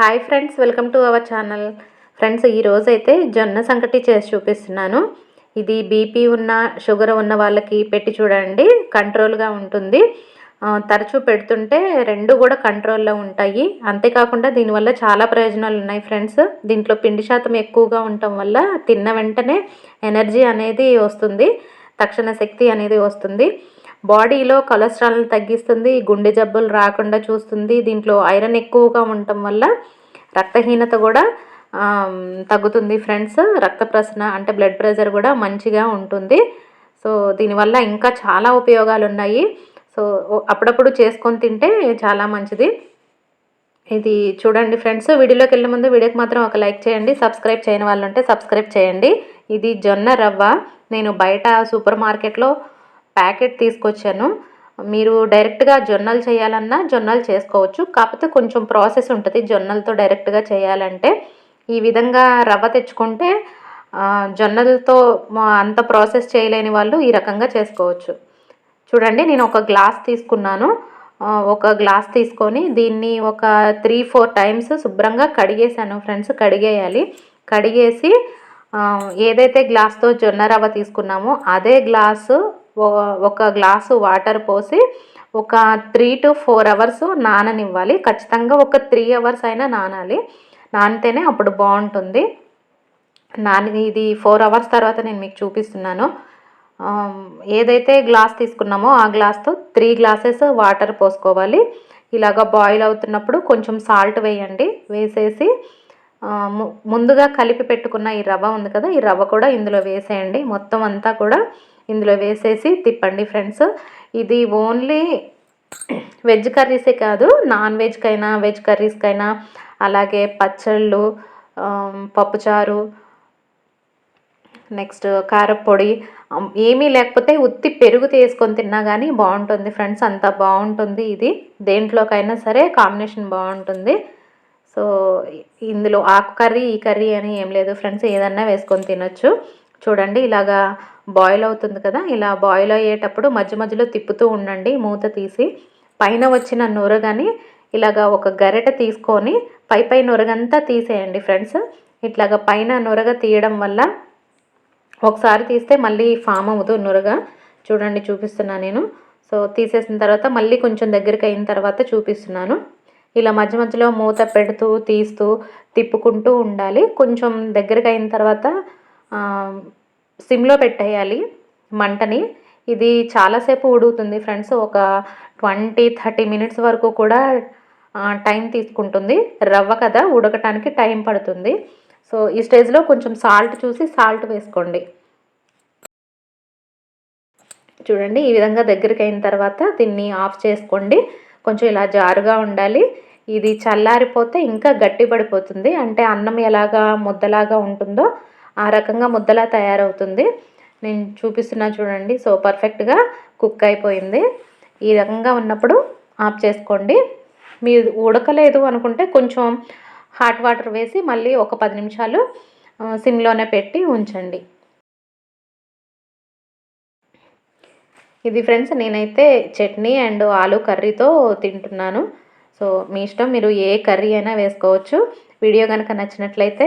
Hi friends welcome to our channel friends ఈరోజు అయితే జొన్న సంకటి చేసి చూపిస్తున్నాను. ఇది బీపీ ఉన్న షుగర్ ఉన్న వాళ్ళకి పెట్టి చూడండి. కంట్రోల్గా ఉంటుంది. తరచూ పెడుతుంటే రెండు కూడా కంట్రోల్లో ఉంటాయి. అంతేకాకుండా దీనివల్ల చాలా ప్రయోజనాలు ఉన్నాయి ఫ్రెండ్స్ దీంట్లో పిండి శాతం ఎక్కువగా ఉండటం వల్ల తిన్న వెంటనే ఎనర్జీ అనేది వస్తుంది. తక్షణ శక్తి అనేది వస్తుంది. బాడీలో కొలెస్ట్రాల్ని తగ్గిస్తుంది గుండె జబ్బులు రాకుండా చూస్తుంది. దీంట్లో ఐరన్ ఎక్కువగా ఉండటం వల్ల రక్తహీనత కూడా తగ్గుతుంది ఫ్రెండ్స్. రక్త ప్రసరణ అంటే బ్లడ్ ప్రెషర్ కూడా మంచిగా ఉంటుంది. సో దీనివల్ల ఇంకా చాలా ఉపయోగాలు ఉన్నాయి సో అప్పుడప్పుడు చేసుకొని తింటే చాలా మంచిది. ఇది చూడండి ఫ్రెండ్స్ వీడియోలోకి వెళ్ళే ముందు వీడియోకి మాత్రం ఒక లైక్ చేయండి. సబ్స్క్రైబ్ చేయని వాళ్ళు ఉంటే సబ్స్క్రైబ్ చేయండి. ఇది జొన్న రవ్వ. నేను బయట సూపర్ మార్కెట్లో ప్యాకెట్ తీసుకొచ్చాను. మీరు డైరెక్ట్గా జొన్నలు చేయాలన్నా జొన్నలు చేసుకోవచ్చు. కాకపోతే కొంచెం ప్రాసెస్ ఉంటుంది జొన్నలతో డైరెక్ట్గా చేయాలంటే. ఈ విధంగా రవ్వ తెచ్చుకుంటే జొన్నలతో అంత ప్రాసెస్ చేయలేని వాళ్ళు ఈ రకంగా చేసుకోవచ్చు. చూడండి నేను ఒక గ్లాస్ తీసుకున్నాను. ఒక గ్లాస్ తీసుకొని దీన్ని ఒక త్రీ ఫోర్ టైమ్స్ శుభ్రంగా కడిగేసాను ఫ్రెండ్స్ కడిగేయాలి. కడిగేసి ఏదైతే గ్లాస్తో జొన్న రవ్వ తీసుకున్నామో అదే గ్లాసు ఒక గ్లాసు వాటర్ పోసి ఒక త్రీ టు ఫోర్ అవర్స్ నాననివ్వాలి. ఖచ్చితంగా ఒక త్రీ అవర్స్ అయినా నానాలి. నానితేనే అప్పుడు బాగుంటుంది. నాని ఇది ఫోర్ అవర్స్ తర్వాత నేను మీకు చూపిస్తున్నాను. ఏదైతే గ్లాస్ తీసుకున్నామో ఆ గ్లాస్తో త్రీ గ్లాసెస్ వాటర్ పోసుకోవాలి. ఇలాగ బాయిల్ అవుతున్నప్పుడు కొంచెం సాల్ట్ వేయండి. వేసేసి ముందుగా కలిపి పెట్టుకున్న ఈ రవ్వ ఉంది కదా ఈ రవ్వ కూడా ఇందులో వేసేయండి. మొత్తం అంతా కూడా ఇందులో వేసేసి తిప్పండి ఫ్రెండ్స్. ఇది ఓన్లీ వెజ్ కర్రీసే కాదు నాన్ వెజ్కైనా వెజ్ కర్రీస్కైనా అలాగే పచ్చళ్ళు పప్పుచారు నెక్స్ట్ కారపొడి ఏమీ లేకపోతే ఉత్తి పెరుగు తీసుకొని తిన్నా కానీ బాగుంటుంది ఫ్రెండ్స్. అంత బాగుంటుంది ఇది. దేంట్లోకైనా సరే కాంబినేషన్ బాగుంటుంది. సో ఇందులో ఆకు కర్రీ ఈ కర్రీ అని ఏం లేదు ఫ్రెండ్స్. ఏదన్నా వేసుకొని తినొచ్చు. చూడండి ఇలాగా బాయిల్ అవుతుంది కదా ఇలా బాయిల్ అయ్యేటప్పుడు మధ్య మధ్యలో తిప్పుతూ ఉండండి మూత తీసి. పైన వచ్చిన నూరగాని ఇలాగా ఒక గరిట తీసుకొని పై పై నొరగంతా తీసేయండి ఫ్రెండ్స్ ఇట్లాగా పైన నొరగ తీయడం వల్ల ఒకసారి తీస్తే మళ్ళీ ఫామ్ అవ్వదు నొరగ. చూడండి చూపిస్తున్నా నేను. సో తీసేసిన తర్వాత మళ్ళీ కొంచెం దగ్గరికి అయిన తర్వాత చూపిస్తున్నాను. ఇలా మధ్య మధ్యలో మూత పెడుతూ తీస్తూ తిప్పుకుంటూ ఉండాలి. కొంచెం దగ్గరికి అయిన తర్వాత సిమ్లో పెట్టేయాలి మంటని. ఇది చాలాసేపు ఉడుకుతుంది ఫ్రెండ్స్. ఒక ట్వంటీ థర్టీ మినిట్స్ వరకు కూడా టైం తీసుకుంటుంది. రవ్వ కదా ఉడకటానికి టైం పడుతుంది. సో ఈ స్టేజ్లో కొంచెం సాల్ట్ చూసి సాల్ట్ వేసుకోండి. చూడండి ఈ విధంగా దగ్గరికి అయిన తర్వాత దీన్ని ఆఫ్ చేసుకోండి. కొంచెం ఇలా జారుగా ఉండాలి. ఇది చల్లారిపోతే ఇంకా గట్టి పడిపోతుంది అంటే అన్నం ఎలాగా ముద్దలాగా ఉంటుందో ఆ రకంగా ముద్దలా తయారవుతుంది. నేను చూపిస్తున్నా చూడండి. సో పర్ఫెక్ట్గా కుక్ అయిపోయింది. ఈ రకంగా ఉన్నప్పుడు ఆఫ్ చేసుకోండి. మీరు ఉడకలేదు అనుకుంటే కొంచెం హాట్ వాటర్ వేసి మళ్ళీ ఒక పది నిమిషాలు సిమ్లోనే పెట్టి ఉంచండి. ఇది ఫ్రెండ్స్ నేనైతే చట్నీ అండ్ ఆలు కర్రీతో తింటున్నాను. సో మీ ఇష్టం మీరు ఏ కర్రీ అయినా వేసుకోవచ్చు. వీడియో కనుక నచ్చినట్లయితే